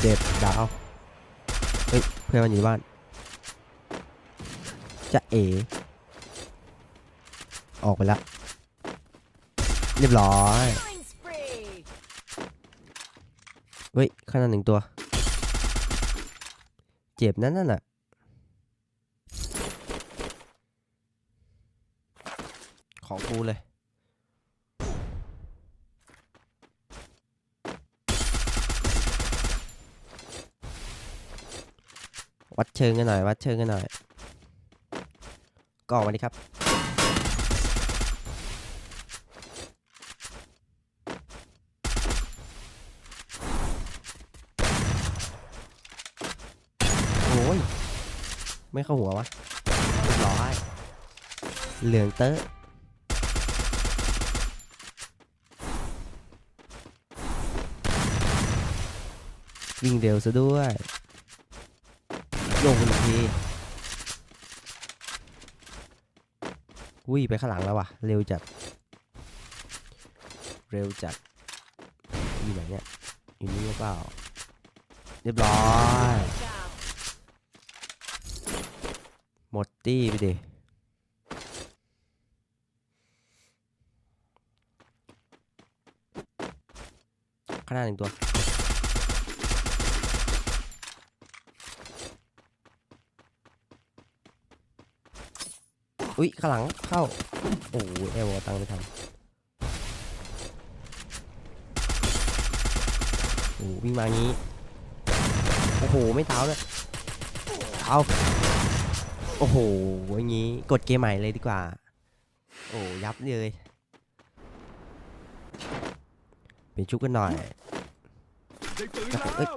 เจ็บดาวเฮ้ยเพื่อนมันอยู่บ้านจะเอ ออกไปแล้วเรียบร้อยเฮ้ยข้างหน้าหนึ่งตัว เจ็บนั่นน่ะของกูเลย วัดเชิงกันหน่อย วัดเชิงกันหน่อยก็ออกมาดิครับ โอ้ย ไม่เข้าหัววะร้อย เหลืองเตอะวิ่งเร็วซะด้วย โยกไปหนึ่งทีวิ่งไปข้างหลังแล้วว่ะ เร็วจัด เร็วจัดอยู่ไหนเนี่ยอยู่นี่หรือเปล่า เรียบร้อย หมดตี้ไปดิข้างหน้าหนึ่งตัว อุ๊ยข้างหลังเข้า โอ้โหเอวเอาตังค์ไปทำโอ้โหวิ่งมางี้ โอ้โห ไม่เท้าเลยเอาโอ้โหอย่างงี้ กดเกมใหม่เลยดีกว่า โอ้ยับเลยเปลี่ยนชุดกันหน่อยได้ปืนครับผมเอ้ย แล้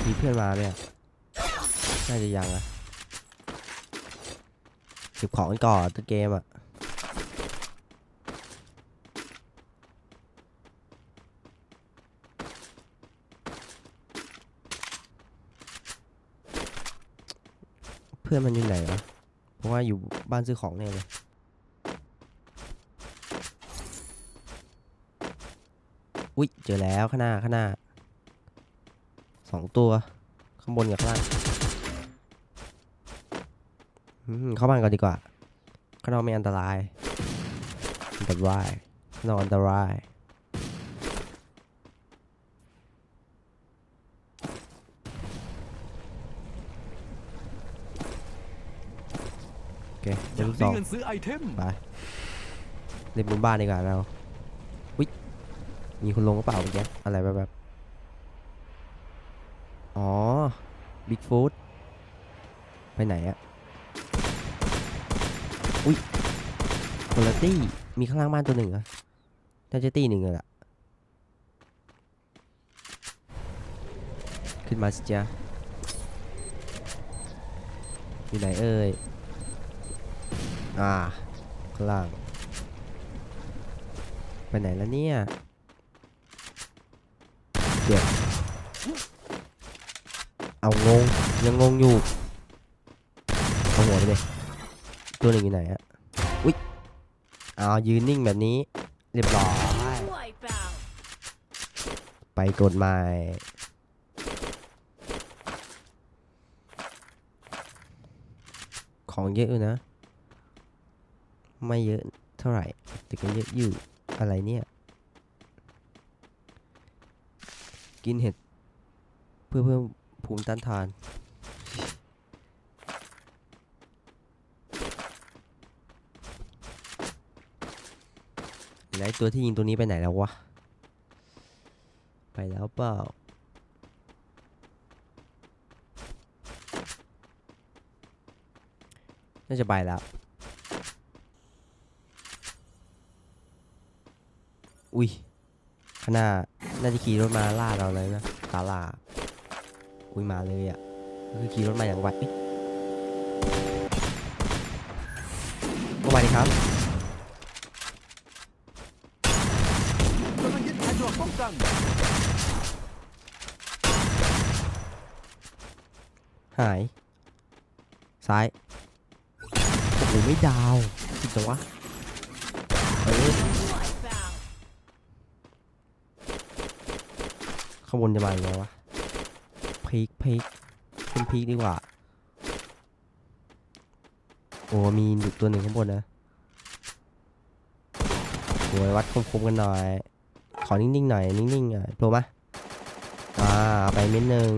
ว มีเพื่อนมาไหมอะน่าจะยังอะเก็บของกันก่อนตัวเกมอะเพื่อนมันอยู่ไหนวะเพราะว่าอยู่บ้านซื้อของเนี่ยเลยอุ๊ยเจอแล้วข้างหน้าข้างหน้า สองตัว ข้างบนกับข้างล่างอืมเข้าบ้านก่อนดีกว่า ข้างนอกไม่อันตรายอันตรายข้างนอกอันตรายโอเคเดี๋ยวลูกซมีองเงินซื้อไอเทมไปเล่นบนบ้านดีกว่าเราวิมีคนลงก็เปล่าเมื่อกี้อะไรแบบแบบๆ อ๋อบิ๊กฟูดไปไหนอะอุ้ยคนละตี้ มีข้างล่างบ้านตัวหนึ่งเหรอะน่าจะตี้หนึ่งเลยล่ะ ขึ้นมาสิจ๊ะอยู่ไหนเอ่ย อ่า ข้างล่าง ไปไหนแล้วเนี่ยเดี๋ยว เอางงยังงงอยู่เอาหัวไปเลยตัวหนึ่งอยู่ไหนอะอุ๊ยเอายืนนิ่งแบบนี้ เรียบร้อยไปกดใหม่ของเยอะอยู่นะ ไม่เยอะเท่าไหร่แต่ก็เยอะอยู่อะไรเนี่ย กินเห็ดเพื่อเพิ่ม ภูมิต้านทานแล้วไอ้ตัวที่ยิงตัวนี้ไปไหนแล้ววะ ไปแล้วเปล่า น่าจะไปแล้ว อุ้ยข้างหน้าน่าจะขี่รถมาล่าเราเลยนะตาล่า อุ้ยมาเลยอะก็คือขี่รถมาอย่างไวเข้ามาเลครับหาย ซ้าย โอ้โห ไม่ดาวจิงจังวะเออขบวนจะมาอย่างไรวะ พีคพีคขึ้นพีคดีกว่า โอ้มีหนุตัวหนึ่งข้างบนนะโอ้ยวัดคมๆกันหน่อย ขอนิ่งๆหน่อย นิ่งๆอะโผล่มาอ่าเอาไปเม็ดหนึ่ง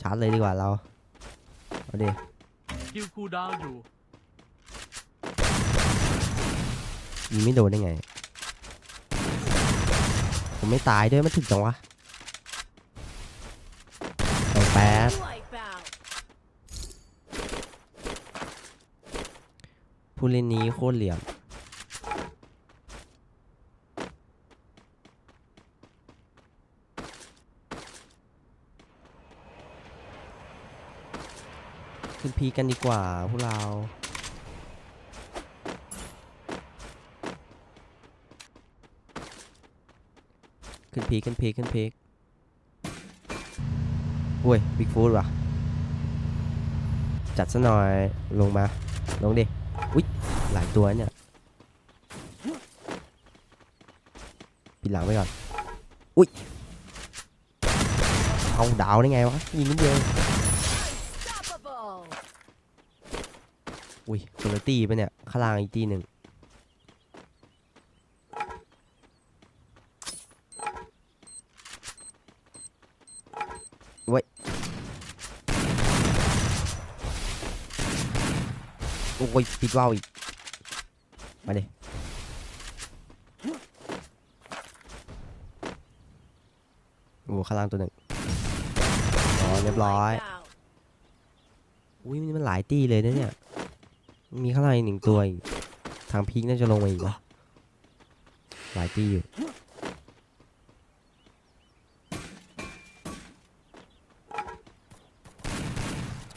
ชาร์จเลยดีกว่าเราเอาดิคิวคูลดาวน์อยู่ยิงไม่โดนได้ไง ผมไม่ตายด้วยมันถึกจังวะแปดแปด Wipeout. ผู้เล่นนี้โคตรเหลี่ยม ขึ้นพีกันดีกว่าพวกเราขึ้นพีขึ้นพีขึ้นพีค อุ้ยบิ๊กฟูดว่ะ จัดซะหน่อยลงมา ลงดิ อุ้ยหลายตัวเนี่ยปิดหลังไว้ก่อน อุ้ย เอาดาวได้ไงวะ ยิงนิดเดียว อุ้ยคนลตีปะเนี่ยข้างล่างอีกตีหนึ่ง โอ้ยปิดว่าวอีก มาดิโอ้ข้างล่างตัวหนึ่งอ๋อเรียบร้อย อุ้ยมันหลายตีเลยนะเนี่ย มีข้างในหนึ่งตัวอีก ทางพีกน่าจะลงมาอีกวะหลายตีอยู่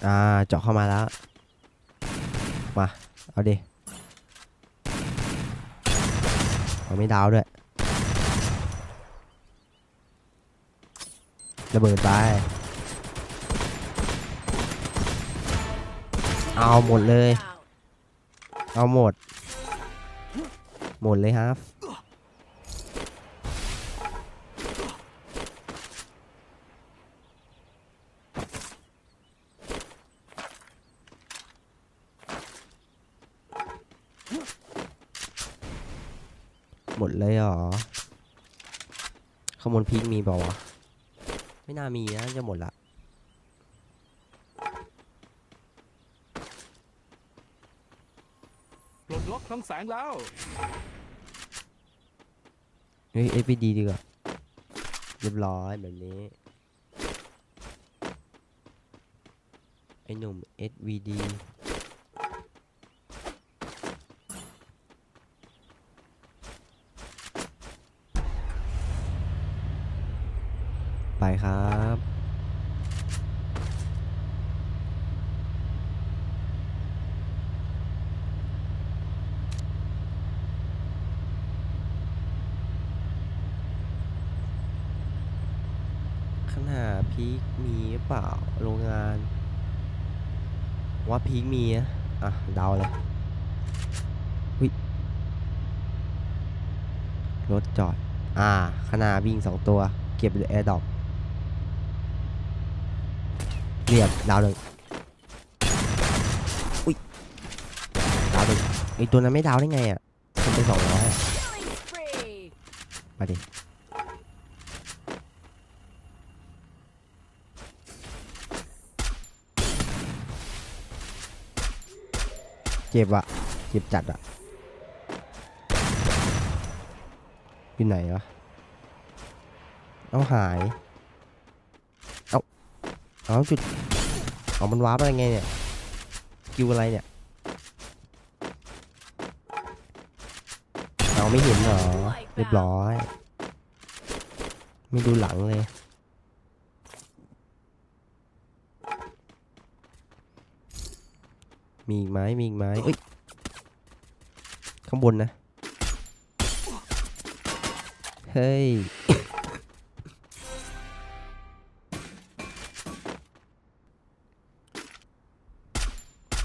อ่าเจาะเข้ามาแล้ว มา เอาดิเอาไม่ดาวด้วย ระเบิดไป เอาหมดเลย เอาหมด หมดเลยครับ หมดเลยเหรอขางบวนพีกมีเปล่าวะ ไม่น่ามีนะจะหมดละปลดล็อกคลังแสงแล้ว เฮ้ย FPD ดีกว่าเรียบร้อยแบบนี้ ไอ้หนุ่ม SVD ครับข้างหาพีคมีเปล่าโรงงาน ว่าพีคมีนะอะเดาเลยวิรถจอด อ่าข้างหน้าวิ่งสองตัว เก็บแอร์ดรอป เรียบดาวหนึ่งอุ้ยดาวหนึ่งไอตัวนั้นไม่ดาวได้ไงอะมันเป็นสองร้อยมาดิเจ็บอะเจ็บจัดอะอยู่ไหนวะเอาหาย เอาจุดเอามันวาร์ปอะไรไงเนี่ยกิวอะไรเนี่ยเอาไม่เห็นเหรอเรียบร้อย ไม่ดูหลังเลยมีอีกไหมมีอีกไหมเอ้ย ข้างบนนะ เฮ้ย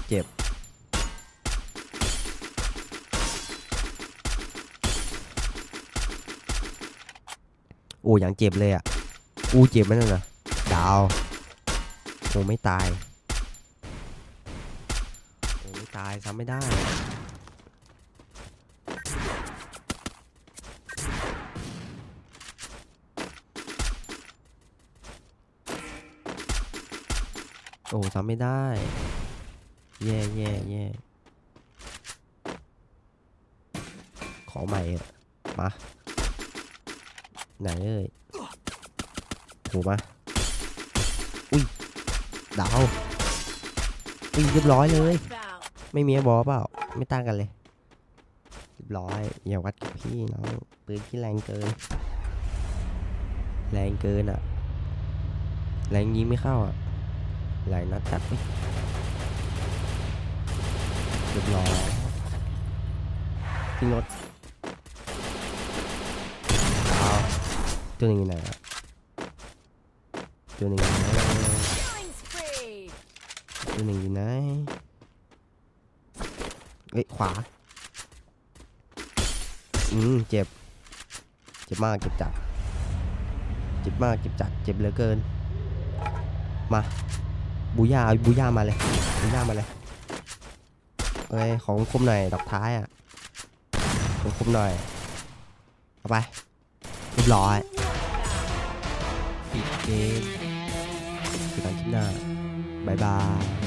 เจ็บ โอ้ยังเจ็บเลยอะอู้เจ็บไหมนั่นนะดาวโอ้ไม่ตายโอ้ไม่ตายซ้ำไม่ได้โอ้ซ้ำไม่ได้ แย่แย่แย่ขอใหม่อะมาไหนเอ่ยโหมาอุ้ยดาวอุ้ยเรียบร้อยเลย ไม่มีบอเปล่า ไม่ต่างกันเลยเรียบร้อยอย่าวัดกับพี่น้องปืนที่แรงเกิน แรงเกินอะแรงยิงไม่เข้าอะหลายนัดจัดไป รียบร้อยทิ้งรถเอาตัวหนึ่งอยู่ไหนอะตัวหนึ่งอยู่ไหนตัวหนึ่งอยู่ไหนเอ้ยขวาอืมเจ็บ เจ็บมากเจ็บจัดเจ็บมากเจ็บจัดเจ็บเหลือเกิน มาบูย่าเอาบูย่ามาเลยบูย่ามาเลย เอ้ยของคมหน่อยดอกท้ายอะของคมหน่อยเอาไปเรียบร้อยปิดเกมคือกันคลิปหน้าบายบาย